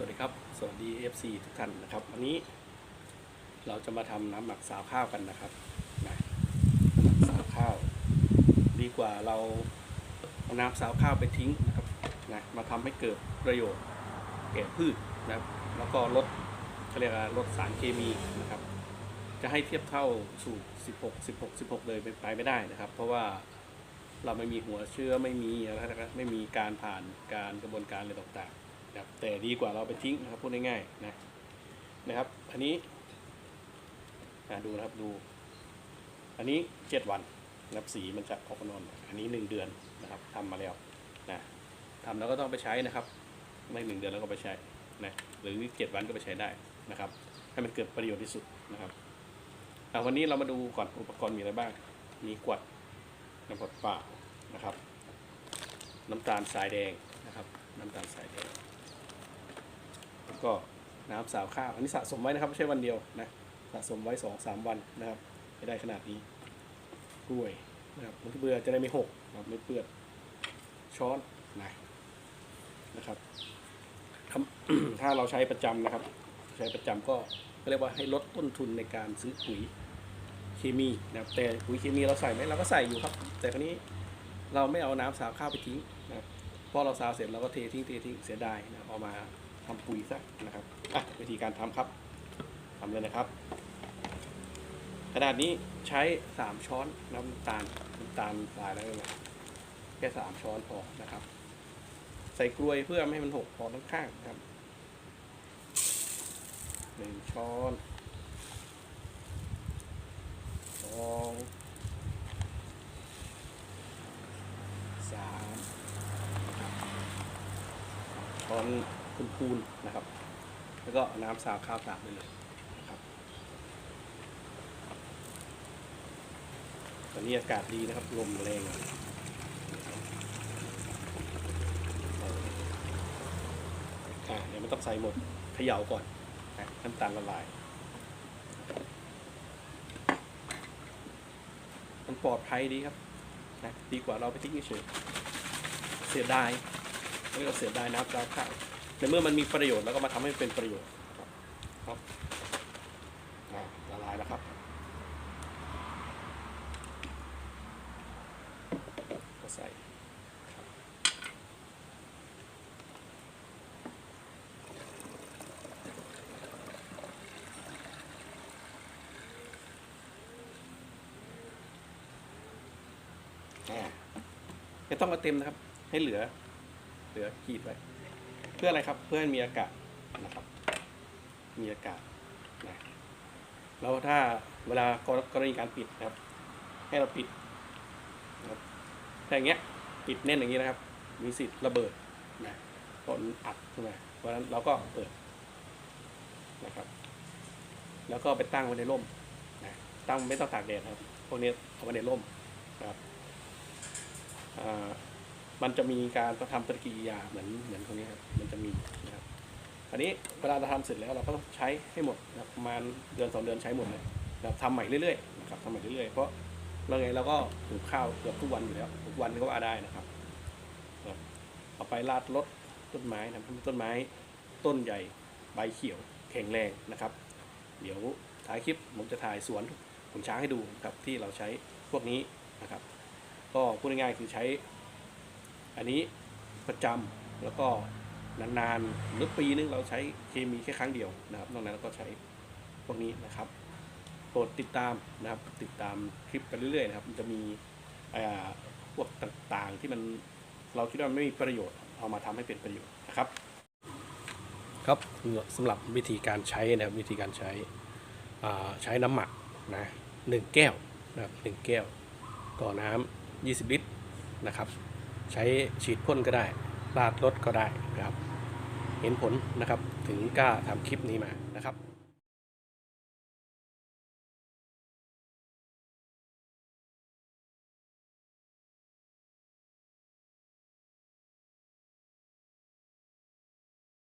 สวัสดีครับ สวัสดี FC ทุกท่านนะครับ วันนี้เราจะมาทำน้ำหมักสาวข้าวกันนะครับนะน้ำสาวข้าว ดีกว่าเราเอาน้ำสาวข้าวไปทิ้งนะครับนะมาทำให้เกิดประโยชน์แก่พืชนะครับ แล้วก็ลดเขาเรียกว่าลดสารเคมีนะครับ จะให้เทียบเท่าสูตร 16 16 16 เลยเป็นไปไม่ได้นะครับ เพราะว่าเราไม่มีหัวเชื้อไม่มีอะไรนะครับไม่มีการผ่านการกระบวนการอะไรต่างๆ นะครับแต่ดีกว่าเราไปทิ้งนะครับพูดง่ายๆนะนะครับ อันนี้ดูนะครับดู อันนี้7วันนับสีมันจะออกนอนอันนี้1เดือนนะครับทำมาแล้วนะทำแล้วก็ต้องไปใช้นะครับ ไม่หนึ่งเดือนแล้วก็ไปใช้นะหรือ7วันก็ไปใช้ได้นะครับ ให้มันเกิดประโยชน์ที่สุดนะครับอะวันนี้เรามาดูก่อนอุปกรณ์มีอะไรบ้าง มีขวดน้ำผดเปล่านะครับ น้ำตาลทรายแดงนะครับ น้ำตาลทรายแดง ก็น้ำสาวข้าวอันนี้สะสมไว้นะครับไม่ใช่วันเดียวนะสะสมไว้สองสามวันนะครับให้ได้ขนาดนี้กล้วยนะครับมันเบื่อจะได้ไม่หกนะครับไม่เปื้อนช้อนนะนะครับถ้าเราใช้ประจำนะครับ ใช้ประจำก็ก็เรียกว่าให้ลดต้นทุนในการซื้อปุ๋ยเคมีนะครับแต่ปุ๋ยเคมีเราใส่ไหมเราก็ใส่อยู่ครับ แต่ครนี้เราไม่เอาน้ำสาวข้าวไปทิ้งนะครับพอเราสาวเสร็จเราก็เททิ้งเททิ้งเสียดายนะเอามา ทำปุ๋ยซะนะครับอะวิธีการทำครับทำเลยนะครับ กระดาษนี้ใช้3ช้อนน้ำตาลน้ำตาลทรายแล้วนะแค่3ช้อนพอนะครับ ใส่กลวยเพื่อไม่ให้มันหกพอทั้งข้างครับหนึ่งช้อนสองสามช้อน คูณๆนะครับ แล้วก็น้ำสาวข้าวตามไปเลยนะครับตอนนี้อากาศดีนะครับลมแรงอ่าเดี๋ยวไม่ต้องใส่หมดเขย่าก่อนน้ำตาลละลาย มันปลอดภัยดีครับนะดีกว่าเราไปทิ้งเฉยเสียดายไม่เราเสียดายน้ำตาลข้าว ในเมื่อมันมีประโยชน์แล้วก็มาทำให้เป็นประโยชน์ครับครับละลายแล้วครับก็ใส่ครับอ่าไม่ต้องมาเต็มนะครับ ให้เหลือ เหลือขีดไว้ เพื่ออะไรครับ เพื่อให้มีอากาศนะครับ มีอากาศนะแล้วถ้าเวลากรณีการปิดนะครับ ให้เราปิดนะครับถ้าอย่างเงี้ยปิดแน่นอย่างนี้นะครับ มีสิทธิ์ระเบิดนะเพราะมันอัดใช่ไหมเพราะฉะนั้นเราก็เปิดนะครับ แล้วก็ไปตั้งไว้ในร่มนะตั้งไม่ต้องตากแดดครับ พวกนี้เอาไว้ในร่มนะครับอ่า มันจะมีการทำปฏิกิริยาเหมือนเหมือนตรงนี้ครับมันจะมีนะครับอันนี้เวลาเราทำเสร็จแล้วเราก็ต้องใช้ให้หมดนะประมาณเดือนสองเดือนใช้หมดเลยนะครับทำใหม่เรื่อยๆนะครับทำใหม่เรื่อยๆเพราะเราไงเราก็หุงข้าวเกือบทุกวันอยู่แล้วทุกวันก็ว่าได้นะครับเอาไปราดรดต้นไม้นะทำให้ต้นไม้ต้นใหญ่ใบเขียวแข็งแรงนะครับ เดี๋ยวท้ายคลิปผมจะถ่ายสวนขุนช้างให้ดูครับที่เราใช้พวกนี้นะครับ ก็พูดง่ายๆคือใช้ อันนี้ประจำแล้วก็นานๆหรือปีนึงเราใช้เคมีแค่ครั้งเดียวนะครับนอกนั้นเราก็ใช้พวกนี้นะครับโปรดติดตามนะครับติดตามคลิปไปเรื่อยๆนะครับมันจะมีพวกต่างๆที่มันเราคิดว่าไม่มีประโยชน์เอามาทำให้เป็นประโยชน์นะครับ ครับสำหรับวิธีการใช้นะครับวิธีการใช้ใช้น้ำหมักนะหนึ่งแก้วนะครับหนึ่งแก้ว ต่อน้ำ20 ลิตรนะครับ ใช้ฉีดพ่นก็ได้ราดรถก็ได้นะครับ เห็นผลนะครับถึงกล้าทำคลิปนี้มานะครับ